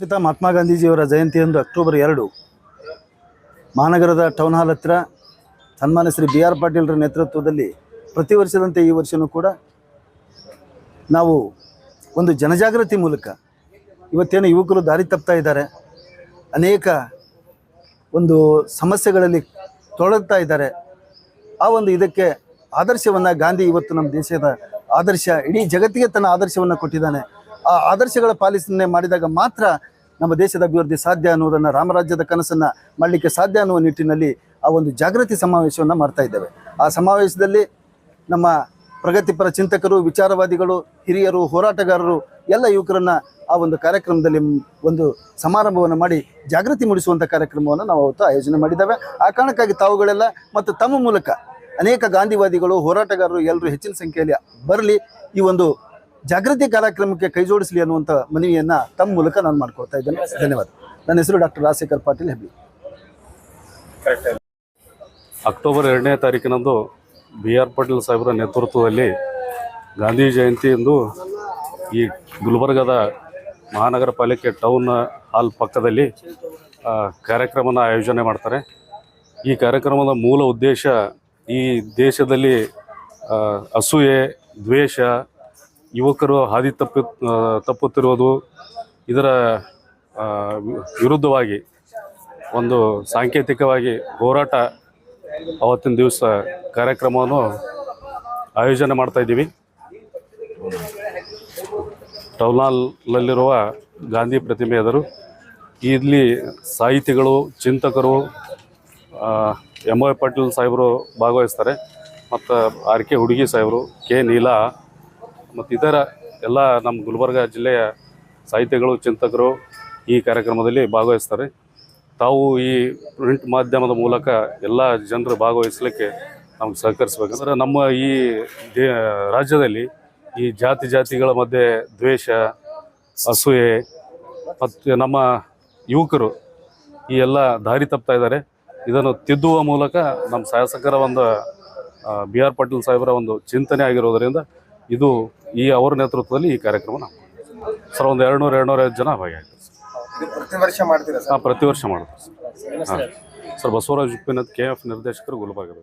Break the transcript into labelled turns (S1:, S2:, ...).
S1: ಪಿತಾ ಮಹಾತ್ಮ ಗಾಂಧೀಜಿಯವರ ಜಯಂತಿಯಂದು ಅಕ್ಟೋಬರ್ ಎರಡು. ಮಹಾನಗರದ ಟೌನ್ ಹಾಲ್ ಹತ್ತಿರ ಸನ್ಮಾನ್ಯ ಶ್ರೀ ಬಿ ಆರ್ ಪಾಟೀಲ್ರ ನೇತೃತ್ವದಲ್ಲಿ ಪ್ರತಿ ವರ್ಷದಂತೆ ಈ ವರ್ಷವೂ ಕೂಡ ನಾವು ಒಂದು ಜನಜಾಗೃತಿ ಮೂಲಕ ಇವತ್ತೇನು ಯುವಕರು ದಾರಿ ತಪ್ತಾ ಇದ್ದಾರೆ, ಅನೇಕ ಒಂದು ಸಮಸ್ಯೆಗಳಲ್ಲಿ ತೊಳಗ್ತಾ ಇದ್ದಾರೆ. ಆ ಒಂದು ಇದಕ್ಕೆ ಆದರ್ಶವನ್ನು ಗಾಂಧಿ ಇವತ್ತು ನಮ್ಮ ದೇಶದ ಆದರ್ಶ, ಇಡೀ ಜಗತ್ತಿಗೆ ತನ್ನ ಆದರ್ಶವನ್ನು ಕೊಟ್ಟಿದ್ದಾನೆ. ಆ ಆದರ್ಶಗಳ ಪಾಲಿಸನೆ ಮಾಡಿದಾಗ ಮಾತ್ರ ನಮ್ಮ ದೇಶದ ಅಭಿವೃದ್ಧಿ ಸಾಧ್ಯ ಅನ್ನೋದನ್ನು ರಾಮರಾಜ್ಯದ ಕನಸನ್ನು ಮಾಡಲಿಕ್ಕೆ ಸಾಧ್ಯ ಅನ್ನುವ ನಿಟ್ಟಿನಲ್ಲಿ ಆ ಒಂದು ಜಾಗೃತಿ ಸಮಾವೇಶವನ್ನು ಮಾಡ್ತಾ ಇದ್ದೇವೆ. ಆ ಸಮಾವೇಶದಲ್ಲಿ ನಮ್ಮ ಪ್ರಗತಿಪರ ಚಿಂತಕರು, ವಿಚಾರವಾದಿಗಳು, ಹಿರಿಯರು, ಹೋರಾಟಗಾರರು, ಎಲ್ಲ ಯುವಕರನ್ನು ಆ ಒಂದು ಕಾರ್ಯಕ್ರಮದಲ್ಲಿ ಒಂದು ಸಮಾರಂಭವನ್ನು ಮಾಡಿ ಜಾಗೃತಿ ಮೂಡಿಸುವಂಥ ಕಾರ್ಯಕ್ರಮವನ್ನು ನಾವು ಅವತ್ತು ಆಯೋಜನೆ ಮಾಡಿದ್ದೇವೆ. ಆ ಕಾರಣಕ್ಕಾಗಿ ತಾವುಗಳೆಲ್ಲ ಮತ್ತು ತಮ್ಮ ಮೂಲಕ ಅನೇಕ ಗಾಂಧಿವಾದಿಗಳು, ಹೋರಾಟಗಾರರು ಎಲ್ಲರೂ ಹೆಚ್ಚಿನ ಸಂಖ್ಯೆಯಲ್ಲಿ ಬರಲಿ ಈ ಒಂದು ಜಾಗೃತಿ ಕಾರ್ಯಕ್ರಮಕ್ಕೆ ಕೈ ಜೋಡಿಸಲಿ ಅನ್ನುವಂಥ ಮನವಿಯನ್ನು ತಮ್ಮ ಮೂಲಕ ನಾನು ಮಾಡ್ಕೊಳ್ತಾ ಇದ್ದೇನೆ. ಧನ್ಯವಾದ. ನನ್ನ ಹೆಸರು ಡಾಕ್ಟರ್ ರಾಜಶೇಖರ್ ಪಾಟೀಲ್ ಹೆಬ್ಬಿ
S2: ಅಕ್ಟೋಬರ್ ಎರಡನೇ ತಾರೀಕಿನಂದು ಬಿ ಆರ್ ಪಾಟೀಲ್ ಸಾಹೇಬರ ನೇತೃತ್ವದಲ್ಲಿ ಗಾಂಧಿ ಜಯಂತಿಯಂದು ಈ ಗುಲ್ಬರ್ಗದ ಮಹಾನಗರ ಪಾಲಿಕೆ ಟೌನ್ ಹಾಲ್ ಪಕ್ಕದಲ್ಲಿ ಕಾರ್ಯಕ್ರಮನ ಆಯೋಜನೆ ಮಾಡ್ತಾರೆ. ಈ ಕಾರ್ಯಕ್ರಮದ ಮೂಲ ಉದ್ದೇಶ ಈ ದೇಶದಲ್ಲಿ ಅಸೂಯೆ, ದ್ವೇಷ ಯುವಕರು ಹಾದಿ ತಪ್ಪಿ ತಪ್ಪುತ್ತಿರುವುದು ಇದರ ವಿರುದ್ಧವಾಗಿ ಒಂದು ಸಾಂಕೇತಿಕವಾಗಿ ಹೋರಾಟ ಅವತ್ತಿನ ದಿವಸ ಕಾರ್ಯಕ್ರಮವನ್ನು ಆಯೋಜನೆ ಮಾಡ್ತಾ ಇದ್ದೀವಿ. ಟೌನಾಲ್ನಲ್ಲಿರುವ ಗಾಂಧಿ ಪ್ರತಿಮೆ ಎದುರು ಇಲ್ಲಿ ಸಾಹಿತಿಗಳು, ಚಿಂತಕರು ಎಂ ವೈ ಪಾಟೀಲ್ ಸಾಹೇಬರು ಭಾಗವಹಿಸ್ತಾರೆ. ಮತ್ತು ಆರ್ ಕೆ ಹುಡುಗಿ ಸಾಹೇಬರು ಕೆ ನೀಲಾ ಮತ್ತು ಇತರ ಎಲ್ಲ ನಮ್ಮ ಗುಲ್ಬರ್ಗ ಜಿಲ್ಲೆಯ ಸಾಹಿತಿಗಳು, ಚಿಂತಕರು ಈ ಕಾರ್ಯಕ್ರಮದಲ್ಲಿ ಭಾಗವಹಿಸ್ತಾರೆ. ತಾವು ಈ ಪ್ರಿಂಟ್ ಮಾಧ್ಯಮದ ಮೂಲಕ ಎಲ್ಲ ಜನರು ಭಾಗವಹಿಸಲಿಕ್ಕೆ ನಮ್ಗೆ ಸಹಕರಿಸ್ಬೇಕಂದ್ರೆ ನಮ್ಮ ಈ ದೇ, ರಾಜ್ಯದಲ್ಲಿ ಈ ಜಾತಿ ಜಾತಿಗಳ ಮಧ್ಯೆ ದ್ವೇಷ, ಅಸೂಯೆ ಮತ್ತು ನಮ್ಮ ಯುವಕರು ಈ ಎಲ್ಲ ದಾರಿ ತಪ್ತಾ ಇದ್ದಾರೆ. ಇದನ್ನು ತಿದ್ದುವ ಮೂಲಕ ನಮ್ಮ ಶಾಸಕರ ಒಂದು ಬಿ ಆರ್ ಪಾಟೀಲ್ ಸಾಹೇಬರ ಒಂದು ಚಿಂತನೆ ಆಗಿರೋದರಿಂದ ಇದು ಈ ಅವರ ನೇತೃತ್ವದಲ್ಲಿ ಈ ಕಾರ್ಯಕ್ರಮ ನಾವು ಸರ್ ಒಂದು ಎರಡುನೂರು ಎರಡುನೂರೈವತ್ತು ಜನ
S3: ಇದು ಪ್ರತಿ ವರ್ಷ ಮಾಡ್ತೀರಾ ಸರ್?
S2: ಹಾಂ ಪ್ರತಿ ವರ್ಷ ಮಾಡ್ತೀವಿ ಸರ್. ಹಾಂ. Sir Basavaraj Uppinad K F ನಿರ್ದೇಶಕರು ಗುಲ್ಬರ್ಗದ